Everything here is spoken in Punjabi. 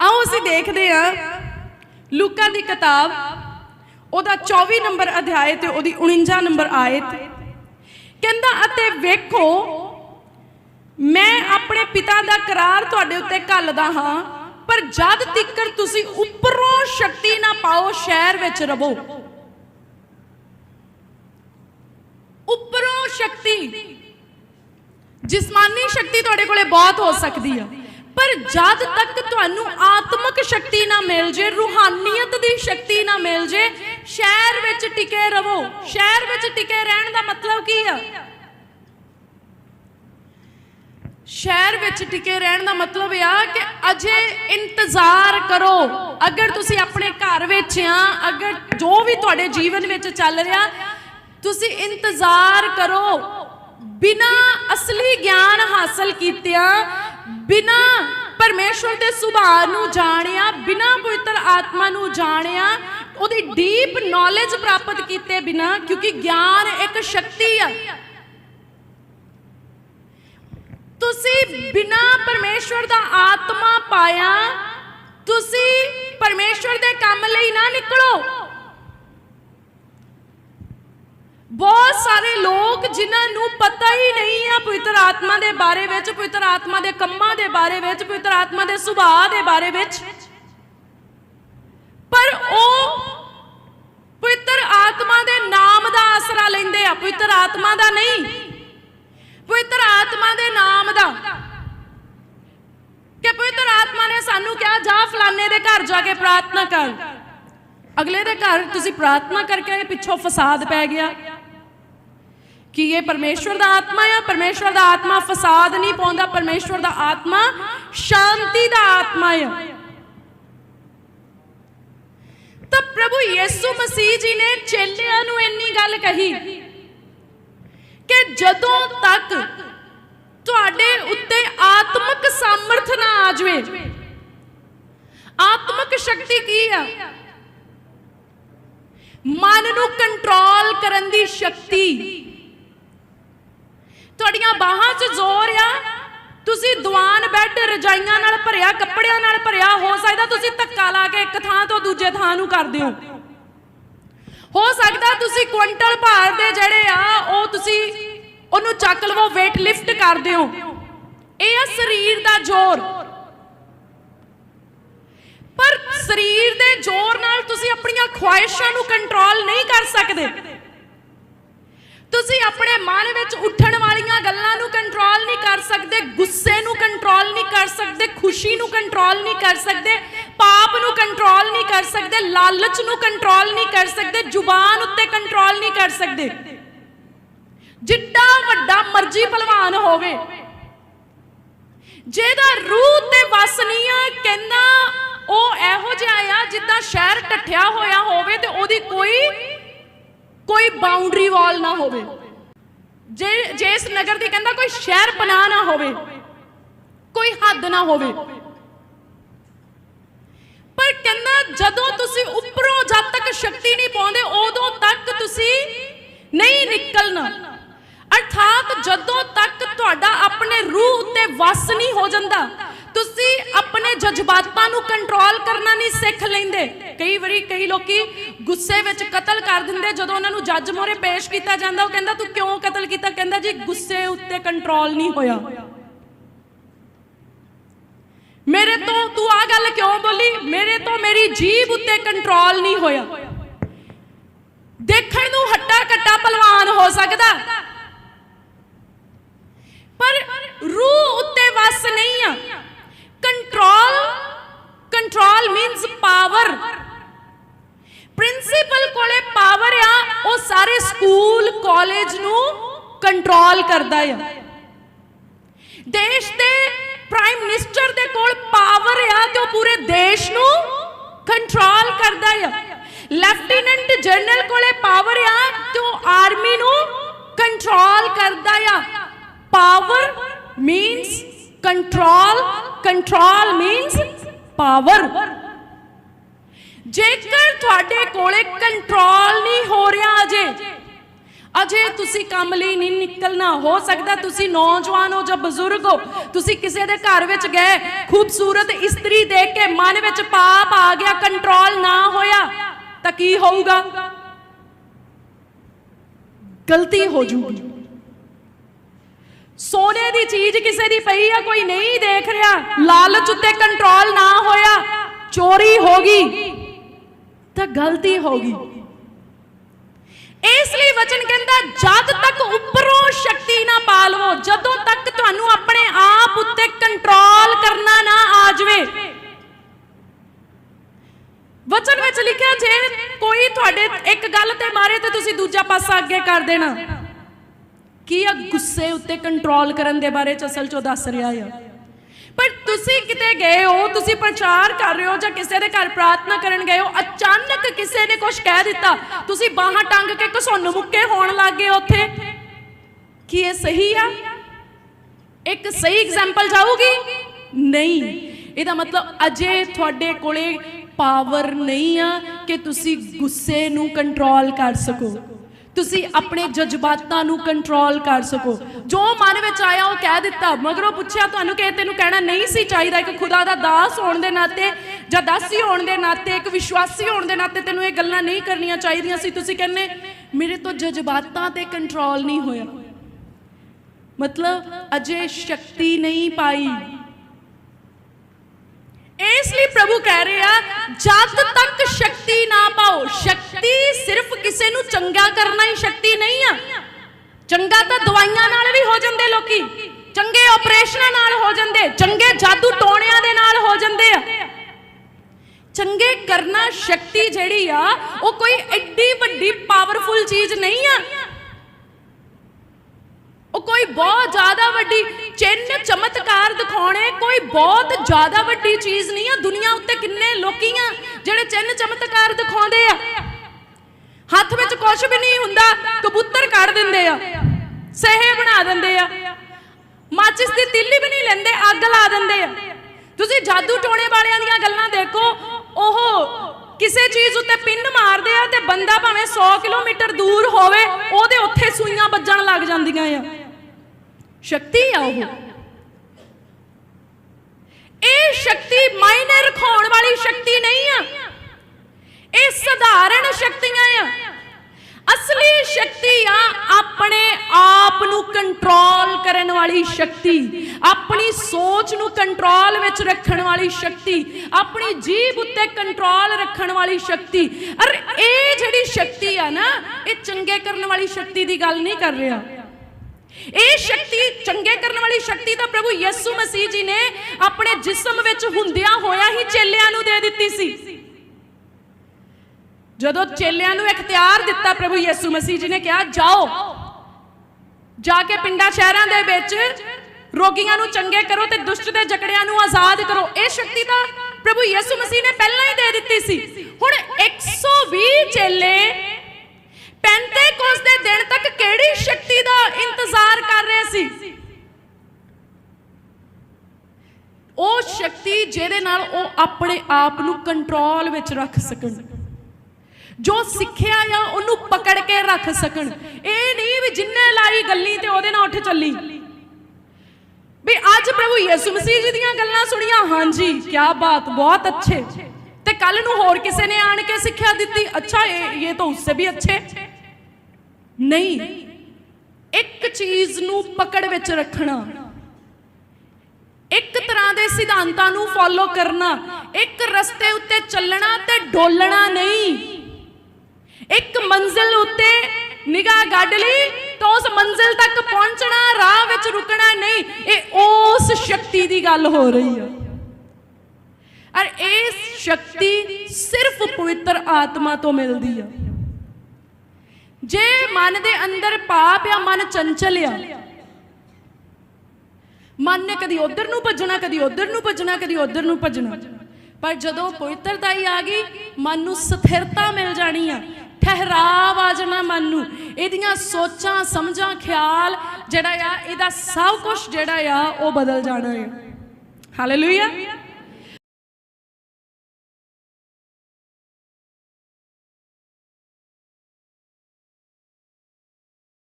ਆਓ ਅਸੀਂ ਦੇਖਦੇ ਹਾਂ ਲੂਕਾ ਦੀ ਕਿਤਾਬ। ਉਹਦਾ 24 ਨੰਬਰ ਅਧਿਆਇ ਤੇ ਉਹਦੀ 49 ਨੰਬਰ ਆਇਤ ਕਹਿੰਦਾ, ਅਤੇ ਵੇਖੋ, ਮੈਂ ਆਪਣੇ ਪਿਤਾ ਦਾ ਕਰਾਰ ਤੁਹਾਡੇ ਉੱਤੇ ਘੱਲਦਾ ਹਾਂ, ਪਰ ਜਦ ਤੀਕਰ ਤੁਸੀਂ ਉੱਪਰੋਂ ਸ਼ਕਤੀ ਨਾ ਪਾਓ, ਸ਼ਹਿਰ ਵਿੱਚ ਰਵੋ। ਉੱਪਰੋਂ ਸ਼ਕਤੀ, ਜਿਸਮਾਨੀ ਸ਼ਕਤੀ ਤੁਹਾਡੇ ਕੋਲੇ ਬਹੁਤ ਹੋ ਸਕਦੀ ਹੈ ਪਰ ਜਦ ਤੱਕ ਤੁਹਾਨੂੰ ਆਤਮਿਕ ਸ਼ਕਤੀ ਨਾ ਮਿਲ ਜੇ, ਰੂਹਾਨੀਅਤ ਦੀ ਸ਼ਕਤੀ ਨਾ ਮਿਲ ਜੇ, ਸ਼ਹਿਰ ਵਿੱਚ ਟਿਕੇ ਰਵੋ ਸ਼ਹਿਰ ਵਿੱਚ ਟਿਕੇ ਰਹਿਣ ਦਾ ਮਤਲਬ ਕੀ ਆ? ਸ਼ਹਿਰ ਵਿੱਚ ਟਿਕੇ ਰਹਿਣ ਦਾ ਮਤਲਬ ਇਹ ਆ ਕਿ ਅਜੇ ਇੰਤਜ਼ਾਰ ਕਰੋ। ਅਗਰ ਤੁਸੀਂ ਆਪਣੇ ਘਰ ਵਿੱਚ ਆ, ਅਗਰ ਜੋ ਵੀ ਤੁਹਾਡੇ ਜੀਵਨ ਵਿੱਚ ਚੱਲ ਰਿਹਾ, ਤੁਸੀਂ ਇੰਤਜ਼ਾਰ ਕਰੋ। ਬਿਨਾ ਅਸਲੀ ਗਿਆਨ ਹਾਸਲ ਕੀਤਿਆਂ ਬਿਨਾ ਪਰਮੇਸ਼ਵਰ ਦੇ ਸੁਭਾਅ ਨੂੰ ਜਾਣਿਆ, ਬਿਨਾ ਪਵਿੱਤਰ ਆਤਮਾ ਨੂੰ ਜਾਣਿਆ, ਉਹਦੀ ਡੀਪ ਨੌਲੇਜ ਪ੍ਰਾਪਤ ਕੀਤੇ ਬਿਨਾ, ਕਿਉਂਕਿ ਗਿਆਨ ਇੱਕ ਸ਼ਕਤੀ ਆ। ਤੁਸੀਂ ਬਿਨਾ ਪਰਮੇਸ਼ਵਰ ਦਾ ਆਤਮਾ ਪਾਇਆ, ਤੁਸੀਂ ਪਰਮੇਸ਼ਵਰ ਦੇ ਕੰਮ ਲਈ ਨਾ ਨਿਕਲੋ। ਬਹੁਤ ਸਾਰੇ ਲੋਕ ਜਿਨ੍ਹਾਂ ਨੂੰ ਪਤਾ ਹੀ ਨਹੀਂ ਆ ਪਵਿੱਤਰ ਆਤਮਾ ਦੇ ਬਾਰੇ ਵਿੱਚ, ਪਵਿੱਤਰ ਆਤਮਾ ਦੇ ਕੰਮਾਂ ਦੇ ਬਾਰੇ ਵਿੱਚ, ਪਵਿੱਤਰ ਆਤਮਾ ਦੇ ਸੁਭਾਅ ਦੇ ਬਾਰੇ ਵਿੱਚ। ਪਰ ਉਹ ਪਵਿੱਤਰ ਆਤਮਾ ਦੇ ਨਾਮ ਦਾ ਆਸਰਾ ਲੈਂਦੇ ਆ, ਪਵਿੱਤਰ ਆਤਮਾ ਦਾ ਨਹੀਂ। ਪਵਿੱਤਰ ਆਤਮਾ ਦੇ ਨਾਮ ਦਾ। ਕਿ ਪਵਿੱਤਰ ਆਤਮਾ ਨੇ ਸਾਨੂੰ ਕਿਹਾ, ਜਾ ਫਲਾਣੇ ਦੇ ਘਰ ਜਾ ਕੇ ਪ੍ਰਾਰਥਨਾ ਕਰ। ਅਗਲੇ ਦੇ ਘਰ ਤੁਸੀਂ ਪ੍ਰਾਰਥਨਾ ਕਰਕੇ ਆਏ, ਪਿੱਛੋਂ ਫਸਾਦ ਪੈ ਗਿਆ। ਕਿ ਇਹ ਪਰਮੇਸ਼ਵਰ ਦਾ ਆਤਮਾ ਆ? ਪਰਮੇਸ਼ਵਰ ਦਾ ਆਤਮਾ ਫਸਾਦ ਨਹੀਂ ਪਾਉਂਦਾ, ਪਰਮੇਸ਼ਵਰ ਦਾ ਆਤਮਾ ਸ਼ਾਂਤੀ ਦਾ ਆਤਮਾ ਆ। ਤਾਂ ਪ੍ਰਭੂ ਯਿਸੂ ਮਸੀਹ ਜੀ ਨੇ ਚੇਲਿਆਂ ਨੂੰ ਇੰਨੀ ਗੱਲ ਕਹੀ ਕਿ ਜਦੋਂ ਤੱਕ ਤੁਹਾਡੇ ਉੱਤੇ ਆਤਮਿਕ ਸਮਰਥ ਨਾ ਆ ਜਾਵੇ, ਆਤਮਿਕ ਸ਼ਕਤੀ ਕੀ ਆ? ਮਨ ਨੂੰ ਕੰਟਰੋਲ ਕਰਨ ਦੀ ਸ਼ਕਤੀ। ਤੁਹਾਡੀਆਂ ਬਾਹਾਂ 'ਚ ਜ਼ੋਰ ਆ। ਤੁਸੀਂ ਦੀਵਾਨ ਬੈੱਡ ਰਜਾਈਆਂ ਨਾਲ ਭਰਿਆ, ਕੱਪੜਿਆਂ ਨਾਲ ਭਰਿਆ ਹੋ ਸਕਦਾ ਤੁਸੀਂ ਧੱਕਾ ਲਾ ਕੇ ਇੱਕ ਥਾਂ ਤੋਂ ਦੂਜੇ ਥਾਂ ਨੂੰ ਕਰਦੇ ਹੋ ਹੋ ਸਕਦਾ ਤੁਸੀਂ ਕੁਇੰਟਲ ਭਾਰ ਦੇ ਜਿਹੜੇ ਆ, ਉਹ ਤੁਸੀਂ ਉਹਨੂੰ ਚੱਕ ਲਵੋ, weight ਲਿਫਟ ਕਰਦੇ ਹੋ ਇਹ ਆ ਸਰੀਰ ਦਾ ਜ਼ੋਰ। ਪਰ ਸਰੀਰ ਦੇ ਜ਼ੋਰ ਨਾਲ ਤੁਸੀਂ ਆਪਣੀਆਂ ਖੁਆਇਸ਼ਾਂ ਨੂੰ ਕੰਟਰੋਲ ਨਹੀਂ ਕਰ ਸਕਦੇ। ਤੁਸੀਂ ਆਪਣੇ ਮਨ ਵਿੱਚ ਉੱਠਣ ਵਾਲੀਆਂ ਗੱਲਾਂ ਨੂੰ ਕੰਟਰੋਲ ਨਹੀਂ ਕਰ ਸਕਦੇ, ਗੁੱਸੇ ਨੂੰ ਕੰਟਰੋਲ ਨਹੀਂ ਕਰ ਸਕਦੇ, ਖੁਸ਼ੀ ਨੂੰ ਕੰਟਰੋਲ ਨਹੀਂ ਕਰ ਸਕਦੇ, ਪਾਪ ਨੂੰ ਕੰਟਰੋਲ ਨਹੀਂ ਕਰ ਸਕਦੇ, ਲਾਲਚ ਨੂੰ ਕੰਟਰੋਲ ਨਹੀਂ ਕਰ ਸਕਦੇ, ਜ਼ੁਬਾਨ ਉੱਤੇ ਕੰਟਰੋਲ ਨਹੀਂ ਕਰ ਸਕਦੇ। ਜਿੱਡਾ ਵੱਡਾ ਮਰਜ਼ੀ ਭਲਵਾਨ ਹੋਵੇ, ਜਿਹਦਾ ਰੂਹ ਤੇ ਵਸ ਨਹੀਂ ਆ, ਕਹਿੰਦਾ ਉਹ ਇਹੋ ਜਿਹਾ ਆ ਜਿੱਦਾਂ ਸ਼ਹਿਰ ਟੱਠਿਆ ਹੋਇਆ ਹੋਵੇ ਤੇ ਉਹਦੀ ਕੋਈ ਕੋਈ ਬਾਉਂਡਰੀ ਵਾਲ ਨਾ ਹੋਵੇ। ਜੇ ਜੇ ਇਸ ਨਗਰ ਦੀ ਕਹਿੰਦਾ ਕੋਈ ਸ਼ਹਿਰ ਬਣਾ ਨਾ ਹੋਵੇ, ਕੋਈ ਹੱਦ ਨਾ ਹੋਵੇ। ਪਰ ਕਹਿੰਦਾ ਜਦੋਂ ਤੁਸੀਂ ਉੱਪਰੋਂ ਜਦ ਤੱਕ ਸ਼ਕਤੀ ਨਹੀਂ ਪਾਉਂਦੇ, ਉਦੋਂ ਤੱਕ ਤੁਸੀਂ ਨਹੀਂ ਨਿਕਲਣਾ। ਅਰਥਾਤ ਜਦੋਂ ਤੱਕ ਤੁਹਾਡਾ ਆਪਣੇ ਰੂਹ ਉੱਤੇ ਵਸ ਨਹੀਂ ਹੋ ਜਾਂਦਾ, ਤੁਸੀਂ ਆਪਣੇ ਜਜ਼ਬਾਤਾਂ ਨੂੰ ਕੰਟਰੋਲ ਕਰਨਾ ਨਹੀਂ ਸਿੱਖ ਲੈਂਦੇ। ਕਈ ਵਾਰੀ ਕਈ ਲੋਕੀ ਗੁੱਸੇ ਵਿੱਚ ਕਤਲ ਕਰ ਦਿੰਦੇ, ਜਦੋਂ ਉਹਨਾਂ ਨੂੰ ਜੱਜ ਮੋਰੇ ਪੇਸ਼ ਕੀਤਾ ਜਾਂਦਾ, ਉਹ ਕਹਿੰਦਾ, ਤੂੰ ਕਿਉਂ ਕਤਲ ਕੀਤਾ? ਕਹਿੰਦਾ, ਜੀ, ਗੁੱਸੇ ਉੱਤੇ ਕੰਟਰੋਲ ਨਹੀਂ ਹੋਇਆ। ਮੇਰੇ ਤੋਂ ਤੂੰ ਆ ਗੱਲ ਕਿਉਂ ਬੋਲੀ? ਮੇਰੇ ਤੋਂ ਮੇਰੀ ਜੀਭ ਉੱਤੇ ਕੰਟਰੋਲ ਨਹੀਂ ਹੋਇਆ। ਦੇਖਣ ਨੂੰ ਹੱਟਾ ਕੱਟਾ ਪਹਿਲਵਾਨ ਹੋ ਸਕਦਾ। ਪਰ ਰੂਹ ਉੱਤੇ ਵਸ ਨਹੀਂ ਆ। ਕੰਟਰੋਲ ਮੀਨਸ ਪਾਵਰ ਪ੍ਰਿੰਸੀਪਲ ਕੋਲੇ ਪਾਵਰ ਆ, ਉਹ ਸਾਰੇ ਸਕੂਲ ਕਾਲਜ ਨੂੰ ਕੰਟਰੋਲ ਕਰਦਾ ਆ। ਦੇਸ਼ ਦੇ ਪ੍ਰਾਈਮ ਮਿਨਿਸਟਰ ਦੇ ਕੋਲ ਪਾਵਰ ਆ ਤੇ ਉਹ ਪੂਰੇ ਦੇਸ਼ ਨੂੰ ਕੰਟਰੋਲ ਕਰਦਾ ਆ। ਲੈਫਟੀਨੈਂਟ ਜਨਰਲ ਕੋਲੇ ਪਾਵਰ ਆ ਤੇ ਉਹ ਆਰਮੀ ਨੂੰ ਕੰਟਰੋਲ ਕਰਦਾ ਆ। Power means control control means power ਜੇਕਰ ਤੁਹਾਡੇ ਕੋਲੇ ਕੰਟਰੋਲ ਨਹੀਂ ਹੋ ਰਿਹਾ ਅਜੇ ਅਜੇ ਤੁਸੀਂ ਕੰਮ ਲਈ ਨਹੀਂ ਨਿਕਲਣਾ। ਹੋ ਸਕਦਾ ਤੁਸੀਂ ਨੌਜਵਾਨ ਹੋ ਜਾਂ ਬਜ਼ੁਰਗ ਹੋ, ਤੁਸੀਂ ਕਿਸੇ ਦੇ ਘਰ ਵਿੱਚ ਗਏ, ਖੂਬਸੂਰਤ ਇਸਤਰੀ ਦੇਖ ਕੇ ਮਨ ਵਿੱਚ ਪਾਪ ਆ ਗਿਆ ਕੰਟਰੋਲ ਨਾ ਹੋਇਆ, ਤਾਂ ਕੀ ਹੋਊਗਾ? ਗਲਤੀ ਹੋ ਜੂਗੀ। ਸੋਨੇ ਦੀ ਚੀਜ਼ ਕਿਸੇ ਦੀ ਪਈ ਆ, ਕੋਈ ਨਹੀਂ ਦੇਖ ਰਿਹਾ। ਲਾਲਚ ਉੱਤੇ ਕੰਟਰੋਲ ਨਾ ਹੋਇਆ, ਚੋਰੀ ਹੋ ਗਈ, ਤਾਂ ਗਲਤੀ ਹੋ ਗਈ। ਇਸ ਲਈ ਵਚਨ ਕਹਿੰਦਾ, ਜਦ ਤੱਕ ਉੱਪਰੋਂ ਸ਼ਕਤੀ ਨਾ ਪਾ ਲਵੋ ਜਦੋਂ ਤੱਕ ਤੁਹਾਨੂੰ ਆਪਣੇ ਆਪ ਉੱਤੇ ਕੰਟਰੋਲ ਕਰਨਾ ਨਾ ਆ ਜਾਵੇ। ਵਚਨ ਵਿੱਚ ਲਿਖਿਆ, ਜੇ ਕੋਈ ਤੁਹਾਡੇ ਇੱਕ ਗੱਲ ਤੇ ਮਾਰੇ, ਤੇ ਤੁਸੀਂ ਦੂਜਾ ਪਾਸਾ ਅੱਗੇ ਕਰ ਦੇਣਾ। ਕੀ ਆ ਗੁੱਸੇ ਉੱਤੇ ਕੰਟਰੋਲ ਕਰਨ ਦੇ ਬਾਰੇ ਚ ਅਸਲ ਚੋਂ ਦੱਸ ਰਿਹਾ ਆ? ਪਰ ਤੁਸੀਂ ਕਿਤੇ ਗਏ ਹੋ, ਤੁਸੀਂ ਪ੍ਰਚਾਰ ਕਰ ਰਹੇ ਹੋ ਜਾਂ ਕਿਸੇ ਦੇ ਘਰ ਪ੍ਰਾਰਥਨਾ ਕਰਨ ਗਏ ਹੋ, ਅਚਾਨਕ ਕਿਸੇ ਨੇ ਕੁਝ ਕਹਿ ਦਿੱਤਾ, ਤੁਸੀਂ ਬਾਹਾਂ ਟੰਗ ਕੇ ਘਸੁੰਨ ਮੁੱਕੇ ਹੋਣ ਲੱਗ ਗਏ ਉੱਥੇ? ਕੀ ਇਹ ਸਹੀ ਆ? ਇੱਕ ਸਹੀ ਐਗਜ਼ਾਮਪਲ ਜਾਊਗੀ? ਨਹੀਂ। ਇਹਦਾ ਮਤਲਬ ਅਜੇ ਤੁਹਾਡੇ ਕੋਲੇ ਪਾਵਰ ਨਹੀਂ ਆ ਕਿ ਤੁਸੀਂ ਗੁੱਸੇ ਨੂੰ ਕੰਟਰੋਲ ਕਰ ਸਕੋ। ਤੁਸੀਂ ਆਪਣੇ ਜਜ਼ਬਾਤਾਂ ਨੂੰ ਕੰਟਰੋਲ ਕਰ ਸਕੋ। ਜੋ ਮਨ ਵਿੱਚ ਆਇਆ ਉਹ ਕਹਿ ਦਿੱਤਾ, ਮਗਰੋਂ ਪੁੱਛਿਆ, ਤੁਹਾਨੂੰ ਕਿ ਤੈਨੂੰ ਕਹਿਣਾ ਨਹੀਂ ਸੀ ਚਾਹੀਦਾ, ਇੱਕ ਖੁਦਾ ਦਾ ਦਾਸ ਹੋਣ ਦੇ ਨਾਤੇ ਜਾਂ ਦਾਸੀ ਹੋਣ ਦੇ ਨਾਤੇ, ਇੱਕ ਵਿਸ਼ਵਾਸੀ ਹੋਣ ਦੇ ਨਾਤੇ ਤੈਨੂੰ ਇਹ ਗੱਲਾਂ ਨਹੀਂ ਕਰਨੀਆਂ ਚਾਹੀਦੀਆਂ ਸੀ? ਤੁਸੀਂ ਕਹਿੰਦੇ, ਮੇਰੇ ਤੋਂ ਜਜ਼ਬਾਤਾਂ ਤੇ ਕੰਟਰੋਲ ਨਹੀਂ ਹੋਇਆ। ਮਤਲਬ ਅਜੇ ਸ਼ਕਤੀ ਨਹੀਂ ਪਾਈ। ਇਸ ਲਈ ਪ੍ਰਭੂ ਕਹਿ ਰਹੇ ਆ ਜਦ ਤੱਕ ਸ਼ਕਤੀ ਨਾ ਪਾਓ ਸ਼ਕਤੀ ਸਿਰਫ ਕਿਸੇ ਨੂੰ ਚੰਗਾ ਕਰਨਾ ਹੀ ਸ਼ਕਤੀ ਨਹੀਂ ਆ। ਚੰਗਾ ਤਾਂ ਦਵਾਈਆਂ ਨਾਲ ਵੀ ਹੋ ਜਾਂਦੇ ਲੋਕੀ। ਚੰਗੇ ਆਪਰੇਸ਼ਨਾਂ ਨਾਲ ਹੋ ਜਾਂਦੇ। ਚੰਗੇ ਜਾਦੂ ਟੋਣਿਆਂ ਦੇ ਨਾਲ ਹੋ ਜਾਂਦੇ ਆ। ਚੰਗੇ ਕਰਨਾ ਸ਼ਕਤੀ ਜਿਹੜੀ ਆ, ਉਹ ਕੋਈ ਐਡੀ ਵੱਡੀ ਪਾਵਰਫੁਲ ਚੀਜ਼ ਨਹੀਂ ਆ। ਉਹ ਕੋਈ ਬਹੁਤ ਜ਼ਿਆਦਾ ਵੱਡੀ, ਚਿੰਨ ਚਮਤਕਾਰ ਦਿਖਾਉਣੇ ਕੋਈ ਬਹੁਤ ਜ਼ਿਆਦਾ ਵੱਡੀ ਚੀਜ਼ ਨਹੀਂ ਆ। ਦੁਨੀਆ ਉੱਤੇ ਕਿੰਨੇ ਲੋਕੀ ਆ ਜਿਹੜੇ ਚਿੰਨ ਚਮਤਕਾਰ ਦਿਖਾਉਂਦੇ ਆ। ਹੱਥ ਵਿੱਚ ਕੁਝ ਵੀ ਨਹੀਂ ਹੁੰਦਾ, ਕਬੂਤਰ ਕੱਢ ਦਿੰਦੇ ਆ, ਸਹੇ ਬਣਾ ਦਿੰਦੇ ਆ। ਮਾਚਿਸ ਦੀ ਤਿੱਲੀ ਵੀ ਨਹੀਂ ਲੈਂਦੇ, ਅੱਗ ਲਾ ਦਿੰਦੇ ਆ। ਤੁਸੀਂ ਜਾਦੂ ਟੋਣੇ ਵਾਲਿਆਂ ਦੀਆਂ ਗੱਲਾਂ ਦੇਖੋ, ਉਹ ਕਿਸੇ ਚੀਜ਼ ਉੱਤੇ ਪਿੰਨ ਮਾਰਦੇ ਆ ਤੇ ਬੰਦਾ ਭਾਵੇਂ 100 ਕਿਲੋਮੀਟਰ ਦੂਰ ਹੋਵੇ, ਉਹਦੇ ਉੱਥੇ ਸੂਈਆਂ ਵੱਜਣ ਲੱਗ ਜਾਂਦੀਆਂ ਆ। ਸ਼ਕਤੀ ਆ ਉਹ। ਇਹ ਸ਼ਕਤੀ ਮਾਇਨੇ ਰਖਾਉਣ ਵਾਲੀ ਸ਼ਕਤੀ ਨਹੀਂ ਆ। ਇਹ ਸਧਾਰਨ ਸ਼ਕਤੀਆਂ ਆ। ਅਸਲੀ ਸ਼ਕਤੀ ਆ ਆਪਣੇ ਆਪ ਨੂੰ ਕੰਟਰੋਲ ਕਰਨ ਵਾਲੀ ਸ਼ਕਤੀ, ਆਪਣੀ ਸੋਚ ਨੂੰ ਕੰਟਰੋਲ ਵਿੱਚ ਰੱਖਣ ਵਾਲੀ ਸ਼ਕਤੀ, ਆਪਣੀ ਜੀਭ ਉੱਤੇ ਕੰਟਰੋਲ ਰੱਖਣ ਵਾਲੀ ਸ਼ਕਤੀ। ਅਰ ਇਹ ਜਿਹੜੀ ਸ਼ਕਤੀ ਆ ਨਾ, ਇਹ ਚੰਗੇ ਕਰਨ ਵਾਲੀ ਸ਼ਕਤੀ ਦੀ ਗੱਲ ਨਹੀਂ ਕਰ ਰਿਹਾ। ਇਹ ਸ਼ਕਤੀ ਚੰਗੇ ਕਰਨ ਵਾਲੀ ਸ਼ਕਤੀ ਤਾਂ ਪ੍ਰਭੂ ਯਿਸੂ ਮਸੀਹ ਜੀ ਨੇ ਆਪਣੇ ਜਿਸਮ ਵਿੱਚ ਹੁੰਦਿਆਂ ਹੋਇਆ ਹੀ ਚੇਲਿਆਂ ਨੂੰ ਦੇ ਦਿੱਤੀ ਸੀ। ਜਦੋਂ ਚੇਲਿਆਂ ਨੂੰ ਇਖਤਿਆਰ ਦਿੱਤਾ ਪ੍ਰਭੂ ਯਿਸੂ ਮਸੀਹ ਜੀ ਨੇ ਕਿਹਾ, ਜਾਓ। ਜਾ ਕੇ ਪਿੰਡਾਂ ਸ਼ਹਿਰਾਂ ਦੇ ਵਿੱਚ ਰੋਗੀਆਂ ਨੂੰ ਚੰਗੇ ਕਰੋ ਤੇ ਦੁਸ਼ਟ ਦੇ ਜਕੜਿਆਂ ਨੂੰ ਆਜ਼ਾਦ ਕਰੋ। ਇਹ ਸ਼ਕਤੀ ਤਾਂ ਪ੍ਰਭੂ ਯਿਸੂ ਮਸੀਹ ਨੇ ਪਹਿਲਾਂ ਹੀ ਦੇ ਦਿੱਤੀ ਸੀ। ਹੁਣ 120 ਚੇਲੇ ਪੈਂਤੇਕੋਸ ਦੇ ਦਿਨ ਤੱਕ ਕਿਹੜੀ ਸ਼ਕਤੀ ਦਾ ਇੰਤਜ਼ਾਰ ਕਰ ਰਹੇ ਸੀ? ਉਹ ਸ਼ਕਤੀ ਜਿਹਦੇ ਨਾਲ ਉਹ ਆਪਣੇ ਆਪ ਨੂੰ ਕੰਟਰੋਲ ਵਿੱਚ ਰੱਖ ਸਕਣ। ਜੋ ਸਿੱਖਿਆ ਆ, ਉਹਨੂੰ ਪਕੜ ਕੇ ਰੱਖ ਸਕਣ। ਇਹ ਨਹੀਂ ਵੀ ਜਿੰਨੇ ਲਾਈ ਗੱਲੀ ਤੇ ਉਹਦੇ ਨਾਲ ਉੱਠ ਚੱਲੀ। ਵੀ ਅੱਜ ਪ੍ਰਭੂ ਯਿਸੂ ਮਸੀਹ ਜੀ ਦੀਆਂ ਗੱਲਾਂ ਸੁਣੀਆਂ। ਹਾਂਜੀ ਕੀ ਬਾਤ, ਬਹੁਤ ਅੱਛੇ। ਤੇ ਕੱਲ ਨੂੰ ਹੋਰ ਕਿਸੇ ਨੇ ਆਣ ਕੇ ਸਿੱਖਿਆ ਦਿੱਤੀ? ਅੱਛਾ, ਇਹ ਇਹ ਤਾਂ ਉਸਸੇ ਵੀ ਅੱਛੇ। ਨਹੀਂ। ਇੱਕ ਚੀਜ਼ ਨੂੰ ਪਕੜ ਵਿੱਚ ਰੱਖਣਾ। ਇੱਕ ਤਰ੍ਹਾਂ ਦੇ ਸਿਧਾਂਤਾਂ ਨੂੰ ਫੋਲੋ ਕਰਨਾ। ਇੱਕ ਰਸਤੇ ਉੱਤੇ ਚੱਲਣਾ ਤੇ ਡੋਲਣਾ ਨਹੀਂ। ਇੱਕ ਮੰਜ਼ਿਲ ਉੱਤੇ ਨਿਗਾਹ ਗੱਡ ਲਈ ਤਾਂ ਉਸ ਮੰਜ਼ਿਲ ਤੱਕ ਪਹੁੰਚਣਾ, ਰਾਹ ਵਿੱਚ ਰੁਕਣਾ ਨਹੀਂ, ਇਹ ਉਸ ਸ਼ਕਤੀ ਦੀ ਗੱਲ ਹੋ ਰਹੀ ਹੈ ਔਰ ਇਹ ਸ਼ਕਤੀ ਸਿਰਫ ਪਵਿੱਤਰ ਆਤਮਾ ਤੋਂ ਮਿਲਦੀ ਹੈ ਜੇ ਮਨ ਦੇ ਅੰਦਰ ਪਾਪ ਆ ਮਨ ਚੰਚਲ ਆ, ਮਨ ਨੇ ਕਦੀ ਉਧਰ ਨੂੰ ਭੱਜਣਾ, ਕਦੀ ਉਧਰ ਨੂੰ ਭੱਜਣਾ, ਕਦੀ ਉਧਰ ਨੂੰ ਭੱਜਣਾ, ਪਰ ਜਦੋਂ ਪਵਿੱਤਰਤਾ ਹੀ ਆ ਗਈ, ਮਨ ਨੂੰ ਸਥਿਰਤਾ ਮਿਲ ਜਾਣੀ ਆ। ਠਹਿਰਾਵ ਆ ਜਾਣਾ ਮਨ ਨੂੰ। ਇਹਦੀਆਂ ਸੋਚਾਂ, ਸਮਝਾਂ, ਖਿਆਲ ਜਿਹੜਾ ਆ, ਇਹਦਾ ਸਭ ਕੁਝ ਜਿਹੜਾ ਆ, ਉਹ ਬਦਲ ਜਾਣਾ ਹੈ ਹਾਲੇਲੂਇਆ